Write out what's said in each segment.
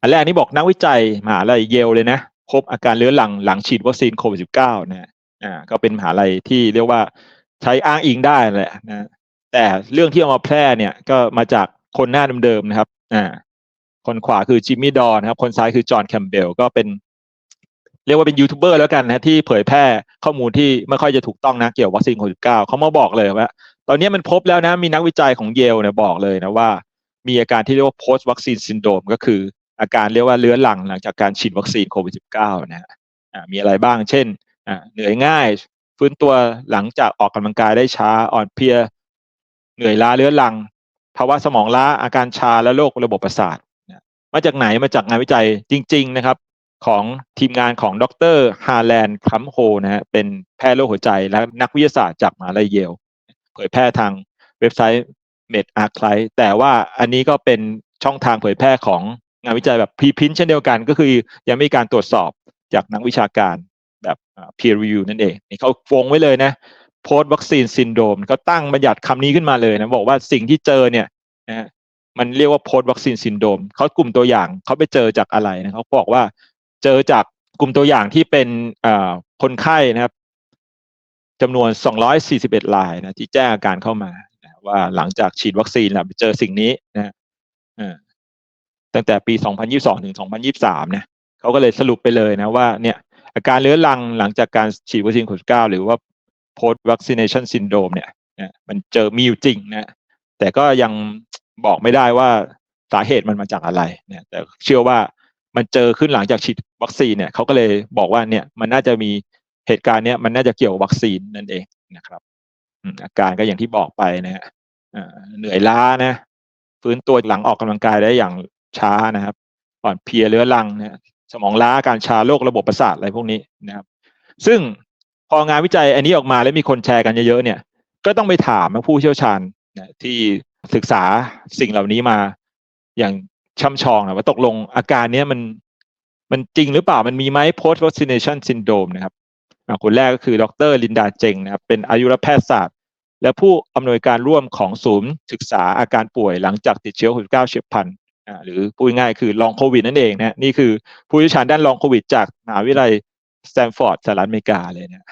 อันแรกนี่บอกนักวิจัยมหาลัยเยลเลยนะพบอาการเรื้อรังหลังฉีดวัคซีนโควิด -19 นะอ่าก็เป็นมหาลัยที่เรียกว่าใช้อ้างอิงได้แหละนะแต่เรื่องที่เอามาแพร่เนี่ยก็มาจากคนหน้าเดิมๆนะครับอ่าคนขวาคือจิมมี่ดอนนะครับคนซ้ายคือจอห์นแคมเบลก็เป็น เรียกว่าเป็นยูทูบเบอร์แล้วกันนะที่เผยแพร่ข้อมูลที่ไม่ค่อยจะถูกต้องนะเกี่ยวกับวัคซีนโควิด -19 เขามาบอกเลยว่า ตอนนี้มันพบแล้วนะมีนักวิจัยของเยลเนี่ยบอกเลยนะว่า มีอาการที่เรียกว่า post vaccine syndrome ก็คือ อาการเรียกว่าเลื้อรังหลังจากการฉีดวัคซีนโควิด -19 นะฮะมีอะไรบ้างเช่นเหนื่อยง่าย ฟื้นตัวหลังจากออกกำลังกายได้ช้าอ่อนเพลีย เหนื่อยล้าเลื้อรังภาวะสมองล้าอาการชาและโรคระบบประสาทมาจากไหนมาจากงานวิจัยจริง ๆ นะครับ ของทีมงานของดรฮาแลนด์คัมโฮนะฮะเป็นแพทย์โรคหัวใจและนักวิทยาศาสตร์จากมหาลัยเยล เผยแพร่ทางเว็บไซต์ med archive แต่ว่าอันนี้ก็เป็นช่องทางเผยแพร่ของ งานวิจัยแบบพรีพินเช่นเดียวกันก็คือยังไม่มีการตรวจสอบจากนักวิชาการแบบ peer review นั่นเองนี่เขาฟงไว้เลยนะ post vaccine syndrome เขาตั้งบัญญัติคำนี้ขึ้นมาเลยนะบอกว่าสิ่งที่เจอเนี่ยนะมันเรียกว่า post vaccine syndrome เขากลุ่มตัวอย่างเขาไปเจอจากอะไรนะเขาบอกว่าเจอจากกลุ่มตัวอย่างที่เป็นคนไข้นะครับจำนวน 241รายนะที่แจ้งอาการเข้ามาว่าหลังจากฉีดวัคซีนแล้วไปเจอสิ่งนี้นะ ตั้งแต่ปี 2022 ถึง 2023 เนี่ยเขาก็เลยสรุปไปเลยนะว่าเนี่ยอาการเรื้อรังหลังจากการฉีดวัคซีนโควิด -19 หรือว่า post vaccination syndrome เนี่ยมันเจอมีอยู่จริงนะแต่ก็ยังบอกไม่ได้ว่าสาเหตุมันมาจากอะไรเนี่ยแต่เชื่อว่ามันเจอขึ้นหลังจากฉีดวัคซีนเนี่ยเขาก็เลยบอกว่าเนี่ยมันน่าจะมีเหตุการณ์เนี้ยมันน่าจะเกี่ยววัคซีนนั่นเองนะครับอาการก็อย่างที่บอกไปนะฮะเหนื่อยล้านะฟื้นตัวหลังออกกำลังกายได้อย่าง ช้านะครับอ่อนเพลียเรื้อรังนะสมองล้าการชาโรคระบบประสาทอะไรพวกนี้นะครับ ซึ่งพองานวิจัยอันนี้ออกมาแล้วมีคนแชร์กันเยอะๆเนี่ย ก็ต้องไปถามผู้เชี่ยวชาญนะที่ศึกษาสิ่งเหล่านี้มาอย่างช่ำชองนะว่าตกลงอาการนี้มันมันจริงหรือเปล่ามันมีไหม post vaccination syndrome นะครับคนแรกก็คือดรลินดาเจงนะครับเป็นอายุรแพทยศาสตร์ และผู้อำนวยการร่วมของศูนย์ศึกษาอาการป่วยหลังจากติดเชื้อโควิด -19 เฉียบพลัน หรือพูดง่ายคือลองโควิดนั่นเองนะนี่คือผู้เชี่ยวชาญด้านลองโควิด จากมหาวิทยาลัยสแตนฟอร์ดสหรัฐอเมริกาเลยเนะ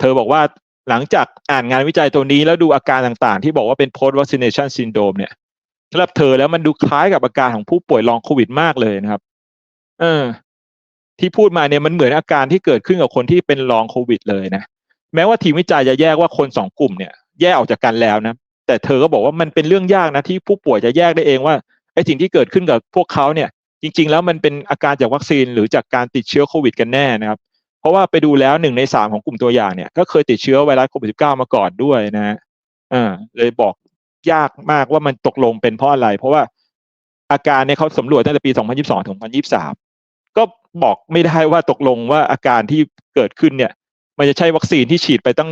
เธอบอกว่าหลังจากอ่านงานวิจัยตัวนี้แล้วดูอาการต่างๆ ที่บอกว่าเป็น post vaccination syndrome เนี่ยสำหรับเธอแล้วมันดูคล้ายกับอาการของผู้ป่วยลองโควิดมากเลยนะครับ เออ ที่พูดมาเนี่ยมันเหมือนอาการที่เกิดขึ้นกับคนที่เป็นลองโควิดเลยนะแม้ว่าทีมวิจัยจะแยกว่าคนสองกลุ่มเนี่ย แยกออกจากกันแล้วนะ แต่เธอก็บอกว่ามันเป็นเรื่องยากนะที่ผู้ป่วยจะแยกได้เองว่า อ้สิ่งที่เกิดขึ้นกับพวกเขาเนี่ยจริง ๆ แล้วมันเป็นอาการจากวัคซีนหรือจากการติดเชื้อโควิดกันแน่นะครับเพราะว่าไปดูแล้วหนึ่งในสามของกลุ่มตัวอย่างเนี่ยก็เคยติดเชื้อไวรัสโควิด -19 มาก่อนด้วยนะฮะอ่าเลยบอกยากมากว่ามันตกลงเป็นเพราะอะไร เพราะว่าอาการเนี่ยเขาสำรวจตั้งแต่ปี 2022 ถึง 2023 ก็บอกไม่ได้ว่าตกลงว่าอาการที่เกิดขึ้นเนี่ย มันจะใช่วัคซีนที่ฉีดไปตั้ง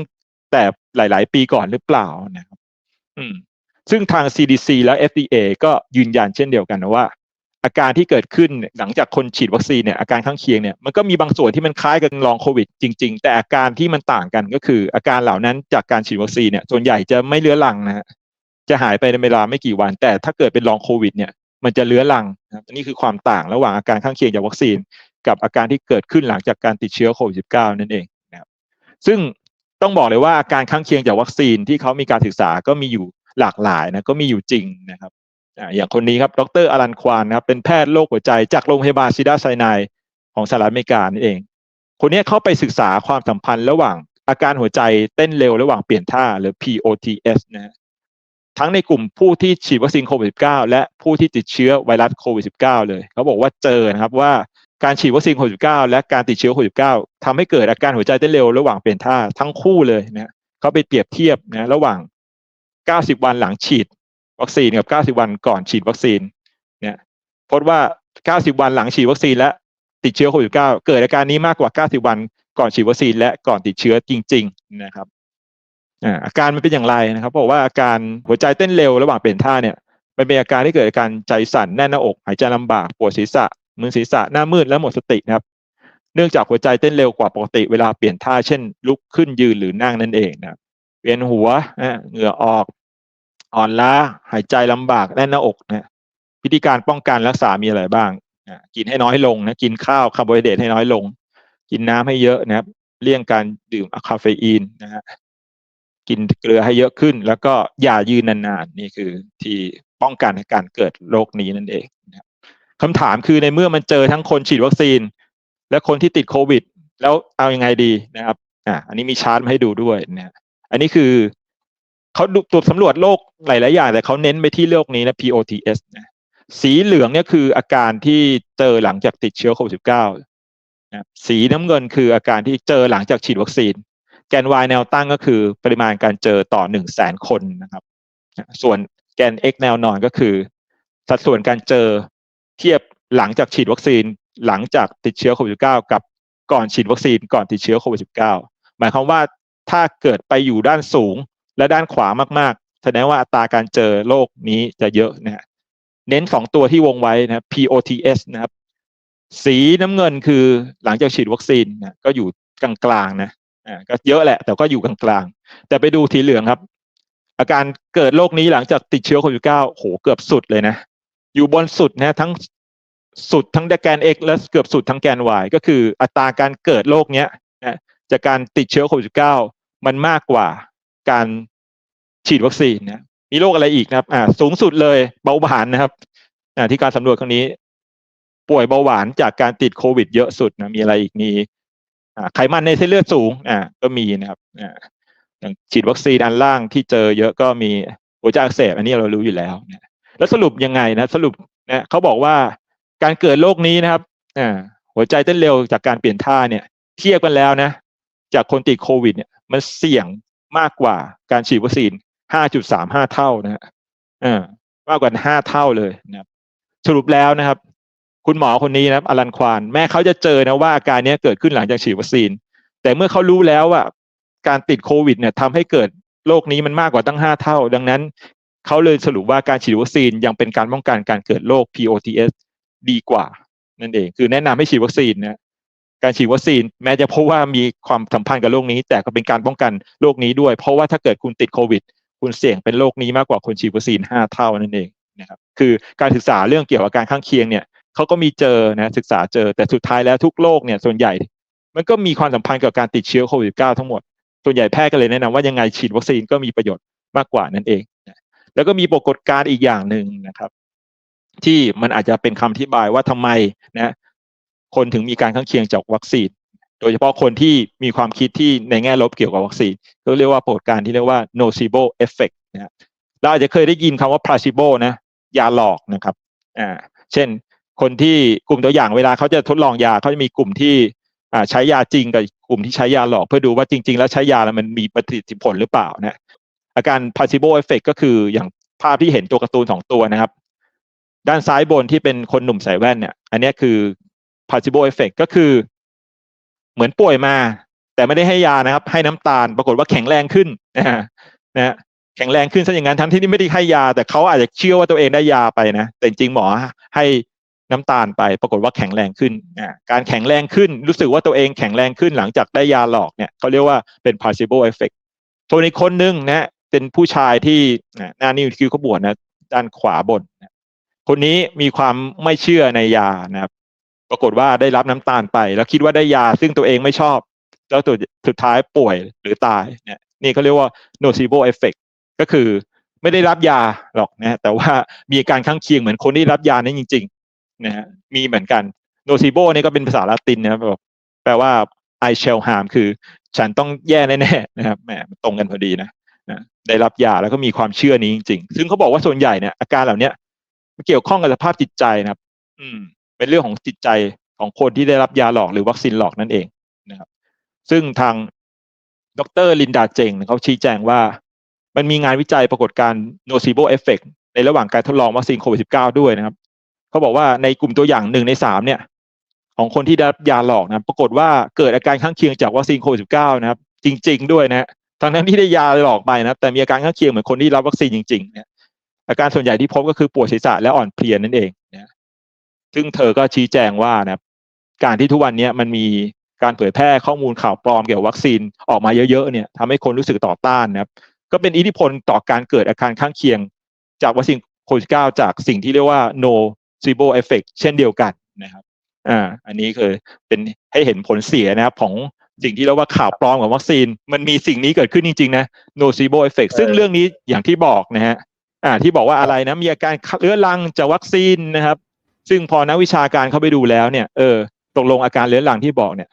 แต่หลาย ๆ ปีก่อนหรือเปล่านะครับ อืม ซึ่งทาง CDC และ FDA ก็ยืนยันเช่นเดียวกันนะว่า อาการที่เกิดขึ้นหลังจากคนฉีดวัคซีนเนี่ยอาการข้างเคียงเนี่ยมันก็มีบางส่วนที่มันคล้ายกับลองโควิดจริง ๆ แต่อาการที่มันต่างกันก็คือ อาการเหล่านั้นจากการฉีดวัคซีนเนี่ยส่วนใหญ่จะไม่เลื้อรังนะฮะจะหายไปในเวลาไม่กี่วัน แต่ถ้าเกิดเป็นลองโควิดเนี่ยมันจะเลื้อรังนะนี่คือความต่างระหว่างอาการข้างเคียงจากวัคซีน กับอาการที่เกิดขึ้นหลังจากการติดเชื้อโควิด -19 นั่นเองนะครับซึ่งต้องบอกเลยว่าอาการข้างเคียงจากวัคซีนที่เขามีการศึกษาก็มีอยู่ หลากหลายนะก็มีอยู่จริงนะครับอย่างคนนี้ครับดรอลันควานนะครับเป็นแพทย์โรคหัวใจจากโรงพยาบาลซิดาไซนายของสหรัฐอเมริกานี่เอง คนนี้เขาไปศึกษาความสัมพันธ์ระหว่างอาการหัวใจเต้นเร็วระหว่างเปลี่ยนท่าหรือ POTS นะทั้งในกลุ่มผู้ที่ฉีดวัคซีนโควิด -19 และผู้ที่ติดเชื้อไวรัสโควิด -19 เลย เขาบอกว่าเจอนะครับว่าการฉีดวัคซีนโควิด -19 และการติดเชื้อโควิด -19 ทำให้เกิดอาการหัวใจเต้นเร็วระหว่างเปลี่ยนท่าทั้งคู่เลยนะเขาไปเปรียบเทียบนะระหว่าง 90 วันหลังฉีดวัคซีนกับ 90 วันก่อนฉีดวัคซีนเนี่ยพบว่า 90 วันหลังฉีดวัคซีนและติดเชื้อโควิด -19 เกิดอาการนี้มากกว่า 90 วันก่อนฉีดวัคซีนและก่อนติดเชื้อจริง ๆ นะครับอาการมันเป็นอย่างไรนะครับบอกว่าอาการหัวใจเต้นเร็วระหว่างเปลี่ยนท่าเนี่ยมันเป็นอาการที่เกิดอาการใจสั่นแน่นหน้าอกหายใจลำบากปวดศีรษะมึนศีรษะหน้ามืดและหมดสตินะครับ เนื่องจากหัวใจเต้นเร็วกว่าปกติเวลาเปลี่ยนท่าเช่น ลุกขึ้นยืนหรือนั่งนั่นเองนะเวียนหัวเหงื่อออก อ่อนล้าหายใจลำบากแน่นหน้าอกนะวิธีการป้องกันรักษามีอะไรบ้างอ่ากินให้น้อยลงนะกินข้าวคาร์โบไฮเดรตให้น้อยลง กินน้ำให้เยอะนะครับ เลี่ยงการดื่มคาเฟอีนนะฮะกินเกลือให้เยอะขึ้น แล้วก็อย่ายืนนานๆนี่คือที่ป้องกันการเกิดโรคนี้นั่นเองนะครับคำถามคือในเมื่อมันเจอทั้งคนฉีดวัคซีน และคนที่ติดโควิด แล้วเอาอยังไงดีนะครับอ่าอันนี้มีชาร์ตมาให้ดูด้วยนะอันนี้คือ เขาดูตรวจสำรวจโรคหลายๆอย่างแต่เขาเน้นไปที่โรคนี้นะ POTS นะสีเหลืองเนี่ยคืออาการที่เจอหลังจากติดเชื้อโควิด -19 นะสีน้ำเงินคืออาการที่เจอหลังจากฉีดวัคซีน แกน y แนวตั้งก็คือปริมาณการเจอต่อหนึ่งแสนคนนะครับ ส่วนแกน x แนวนอนก็คือ สัดส่วนการเจอเทียบหลังจากฉีดวัคซีน หลังจากติดเชื้อโควิด -19 กับก่อนฉีดวัคซีนก่อนติดเชื้อโควิด -19 หมายความว่าถ้าเกิดไปอยู่ด้านสูง และด้านขวามากๆ แสดงว่าอัตราการเจอโรคนี้จะเยอะนะฮะเน้นสองตัวที่วงไว้นะ POTS นะครับ สีน้ำเงินคือหลังจากฉีดวัคซีนนะก็อยู่กลางๆนะอ่าก็เยอะแหละ แต่ก็อยู่กลางๆ แต่ไปดูสีเหลืองครับ อาการเกิดโรคนี้หลังจากติดเชื้อโควิด -19 โหเกือบสุดเลยนะ อยู่บนสุดนะทั้งสุดทั้งแกน x และเกือบสุดทั้งแกน y ก็คืออัตราการเกิดโรคเนี้ยนะจากการติดเชื้อโควิด -19 มันมากกว่า การฉีดวัคซีนนะมีโรคอะไรอีกนะครับอ่าสูงสุดเลยเบาหวานนะครับอ่าที่การสำรวจครั้งนี้ ป่วยเบาหวานจากการติดโควิด เยอะสุดนะมีอะไรอีกมีอ่าไขมันในเส้นเลือดสูงอ่าก็มีนะครับอ่าอย่างฉีดวัคซีนอันล่างที่เจอเยอะก็มีหัวใจอักเสบอันนี้เรารู้อยู่แล้วนะแล้วสรุปยังไงนะ สรุปนะเขาบอกว่าการเกิดโรคนี้นะครับอ่าหัวใจเต้นเร็วจากการเปลี่ยนท่าเนี่ย เทียบกันแล้วนะ จากคนติดโควิด เนี่ย มันเสี่ยง มากกว่าการฉีดวัคซีน 5.35 เท่านะฮะอ่ามากกว่า 5 เท่าเลยนะครับสรุปแล้วนะครับ คุณหมอคนนี้นะครับอลันควานแม้เขาจะเจอนะว่าอาการนี้เกิดขึ้นหลังจากฉีดวัคซีน แต่เมื่อเขารู้แล้วว่าการติดโควิดเนี่ยทำให้เกิดโรคนี้มันมากกว่าตั้ง 5 เท่า ดังนั้นเขาเลยสรุปว่าการฉีดวัคซีนยังเป็นการป้องกันการเกิดโรค POTS ดีกว่านั่นเอง คือแนะนำให้ฉีดวัคซีนนะ การฉีดวัคซีนแม้จะพบว่ามีความสัมพันธ์กับโรคนี้ แต่ก็เป็นการป้องกันโรคนี้ด้วย เพราะว่าถ้าเกิดคุณติดโควิด คุณเสี่ยงเป็นโรคนี้มากกว่าคนฉีดวัคซีนห้าเท่านั่นเองนะครับคือการศึกษาเรื่องเกี่ยวกับการข้างเคียงเนี่ยเขาก็มีเจอนะศึกษาเจอแต่สุดท้ายแล้วทุกโรคเนี่ยส่วนใหญ่ มันก็มีความสัมพันธ์กับการติดเชื้อโควิด -19 ทั้งหมดส่วนใหญ่แพทย์ก็เลยแนะนำว่ายังไงฉีดวัคซีนก็มีประโยชน์มากกว่านั่นเองนะแล้วก็มีปรากฏการณ์อีกอย่างหนึ่งนะครับ ที่มันอาจจะเป็นคำอธิบายว่าทำไมนะ คนถึงมีการข้างเคียงจากวัคซีน โดยเฉพาะคนที่มีความคิดที่ในแง่ลบเกี่ยวกับวัคซีนก็เรียกว่าปรากฏการณ์ที่เรียกว่า nocebo effect นะเราอาจจะเคยได้ยินคำว่า placebo นะยาหลอกนะครับอ่าเช่น คนที่กลุ่มตัวอย่างเวลาเขาจะทดลองยาเขาจะมีกลุ่มที่อ่าใช้ยาจริงกับกลุ่มที่ใช้ยาหลอก เพื่อดูว่าจริง ๆ แล้วใช้ยาแล้วมันมีประสิทธิผลหรือเปล่านะอาการ placebo effect ก็คืออย่างภาพที่เห็นตัวการ์ตูนสองตัวนะครับ ด้านซ้ายบนที่เป็นคนหนุ่มใส่แว่นเนี่ย อันนี้คือ placebo effect ก็คือ เหมือนป่วยมา แต่ไม่ได้ให้ยานะครับ ให้น้ำตาล ปรากฏว่าแข็งแรงขึ้นนะฮะนะแข็งแรงขึ้นซะอย่างนั้นทั้งที่นี่ไม่ได้ให้ยา แต่เขาอาจจะเชื่อว่าตัวเองได้ยาไปนะแต่จริงหมอให้น้ำตาลไป ปรากฏว่าแข็งแรงขึ้นการแข็งแรงขึ้น รู้สึกว่าตัวเองแข็งแรงขึ้นหลังจากได้ยาหลอกเนี่ยเขาเรียกว่าเป็น placebo effect ส่วนอีกคนนึงนะเป็นผู้ชายที่หน้านิ้วคิ้วขบวนนะด้านขวาบน คนนี้มีความไม่เชื่อในยานะครับ ปรากฏว่าได้รับน้ำตาลไป แล้วคิดว่าได้ยาซึ่งตัวเองไม่ชอบ แล้วตัวสุดท้ายป่วยหรือตายเนี่ยนี่เขาเรียกว่า nocebo effect ก็คือไม่ได้รับยาหรอกนะแต่ว่ามีอาการข้างเคียงเหมือนคนที่รับยานั้นจริงๆนะฮะมีเหมือนกัน nocebo นี่ก็เป็นภาษาละตินนะครับแบบแปลว่า I shall harm คือ ฉันต้องแย่แน่ๆนะครับแหมตรงกันพอดีนะนะได้รับยาแล้วก็มีความเชื่อนี้จริงๆ ซึ่งเขาบอกว่าส่วนใหญ่เนี่ยอาการเหล่านี้เกี่ยวข้องกับสภาพจิตใจนะครับ อืม เป็นเรื่องของจิตใจของคนที่ได้รับยาหลอกหรือวัคซีนหลอกนั่นเองนะครับ ซึ่งทางดรลินดาเจงเขาชี้แจงว่า มันมีงานวิจัยปรากฏการณ์ nocebo effect ในระหว่างการทดลองวัคซีนโควิด -19 ด้วยนะครับเขาบอกว่าในกลุ่มตัวอย่างหนึ่งในสามเนี่ย ของคนที่ได้รับยาหลอกนะปรากฏว่าเกิดอาการข้างเคียงจากวัคซีนโควิด -19 นะครับ จริง ๆ ด้วยนะทั้งนั้นที่ได้ยาหลอกไปนะแต่มีอาการข้างเคียงเหมือนคนที่รับวัคซีนจริงๆเนี่ยอาการส่วนใหญ่ที่พบก็คือปวดศีรษะและอ่อนเพลียนั่นเองนะ ซึ่งเธอก็ชี้แจงว่านะครับการที่ทุกวันนี้มันมีการเผยแพร่ข้อมูลข่าวปลอมเกี่ยวกับวัคซีนออกมาเยอะๆเนี่ยทำให้คนรู้สึกต่อต้านนะครับ ก็เป็นอิทธิพลต่อการเกิดอาการข้างเคียง จากวัคซีนโควิด -19 จากสิ่งที่เรียกว่า nocebo effect เช่นเดียวกันนะครับอ่าอันนี้คือเป็นให้เห็นผลเสียนะครับของสิ่งที่เรียกว่าข่าวปลอมของวัคซีน มันมีสิ่งนี้เกิดขึ้นจริงๆนะ nocebo effect ซึ่งเรื่องนี้อย่างที่บอกนะฮะอ่าที่บอกว่าอะไรนะมีอาการเรื้อรังจากวัคซีนนะครับ ซึ่งพอนักวิชาการเข้าไปดูแล้วเนี่ยเออตกลงอาการเรื้อรังที่บอกเนี่ย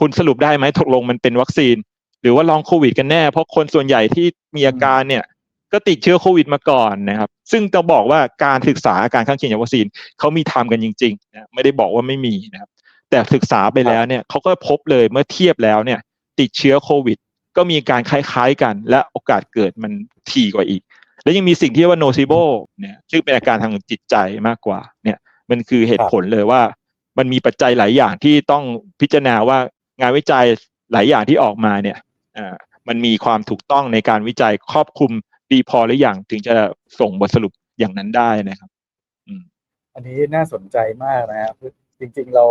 คุณสรุปได้ไหมตกลงมันเป็นวัคซีน หรือว่าลองโควิดกันแน่ เพราะคนส่วนใหญ่ที่มีอาการเนี่ย ก็ติดเชื้อโควิดมาก่อนนะครับ ซึ่งจะบอกว่าการศึกษาอาการข้างเคียงจากวัคซีนเขามีทำกันจริงๆนะไม่ได้บอกว่าไม่มีนะครับ แต่ศึกษาไปแล้วเนี่ยเขาก็พบเลยเมื่อเทียบแล้วเนี่ย ติดเชื้อโควิด ก็มีการคล้ายๆกัน และโอกาสเกิดมันถี่กว่าอีก และยังมีสิ่งที่เรียกว่า nocebo เนี่ยซึ่งเป็นอาการทางจิตใจมากกว่าเนี่ย มันคือเหตุผลเลยว่า มันมีปัจจัยหลายอย่างที่ต้องพิจารณาว่างานวิจัยหลายอย่างที่ออกมาเนี่ยอ่ามันมีความถูกต้องในการวิจัยครอบคลุมดีพอหรือยังถึงจะส่งบทสรุปอย่างนั้นได้นะครับอันนี้น่าสนใจมากนะครับจริงๆเรา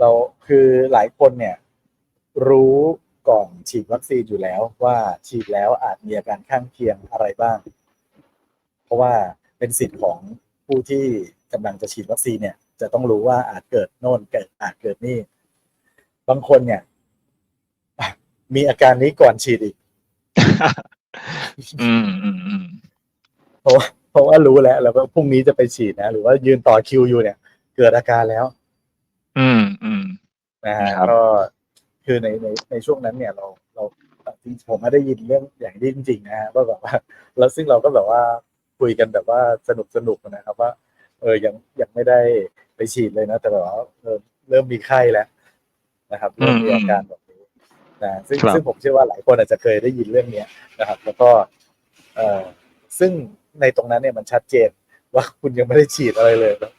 เราคือหลายคนเนี่ย รู้ก่อนฉีดวัคซีนอยู่แล้วว่าฉีดแล้วอาจมีอาการข้างเคียงอะไรบ้าง เพราะว่าเป็นสิทธิ์ของผู้ที่ กำลังจะฉีดวัคซีนเนี่ย จะต้องรู้ว่าอาจเกิดโน่นเกิดอาจเกิดนี่ บางคนเนี่ย มีอาการนี้ก่อนฉีดอีกอืมอืมอืมเพราะว่าเพราะว่ารู้แล้วแล้วก็พรุ่งนี้จะไปฉีดนะหรือว่ายืนต่อคิวอยู่เนี่ย เกิดอาการแล้ว อืมอืมนะฮะครับก็คือในในในช่วงนั้นเนี่ยเราเราจริงๆผมไม่ได้ยินเรื่องอย่างนี้จริงๆนะฮะว่าแบบว่าแล้วซึ่งเราก็แบบว่าคุยกันแบบว่าสนุกสนุกนะครับว่า เออยังยังไม่ได้ไปฉีดเลยนะ แต่แบบว่าเออเริ่มมีไข้แล้วนะครับเริ่มมีอาการแบบนี้นะซึ่งครับซึ่งผมเชื่อว่าหลายคนอาจจะเคยได้ยินเรื่องเนี้ยนะครับ แล้วก็เออซึ่งในตรงนั้นเนี่ยมันชัดเจนว่าคุณยังไม่ได้ฉีดอะไรเลยนะ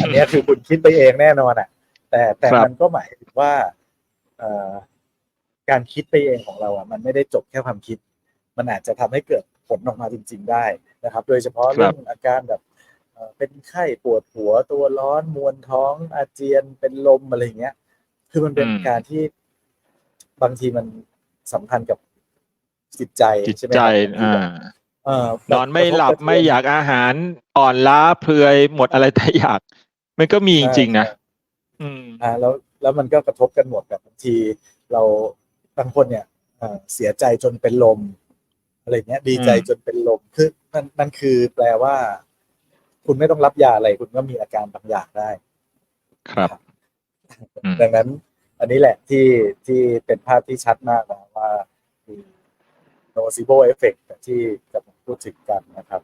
อันเนี้ยคือคุณคิดไปเองแน่นอนอะ แต่แต่ครับมันก็หมายถึงว่าเอ่อการคิดไปเองของเราอะ มันไม่ได้จบแค่ความคิด มันอาจจะทำให้เกิดผลออกมาจริง ๆ ได้นะครับ โดยเฉพาะเรื่องอาการแบบ เอ่อเป็นไข้ปวดหัวตัวร้อนมวนท้องอาเจียนเป็นลมอะไรอย่างเงี้ย คือมันเป็นอืมการที่บางทีมันสัมพันธ์กับจิตใจจิตใช่ไหมใจครับที่อ่าแบบเอ่อนอนไม่หลับกระทกระเทือนไม่อยากอาหารอ่อนล้าเพลียหมดอะไรแต่อยาก มันก็มีจริงๆนะใช่อืมอ่าแล้วแล้วมันก็กระทบกันหมดแบบบางที เราบางคนเนี่ยเอ่อเสียใจจนเป็นลมอะไรเงี้ย ดีใจอืมจนเป็นลมคือมันมันคือแปลว่า คุณไม่ต้องรับยาอะไร คุณก็มีอาการบางอย่างได้ ครับอืมดังนั้น อันนี้แหละที่ที่เป็นภาพที่ชัดมากนะว่ามี nocebo effect ที่กำลังพูดถึงกันนะครับ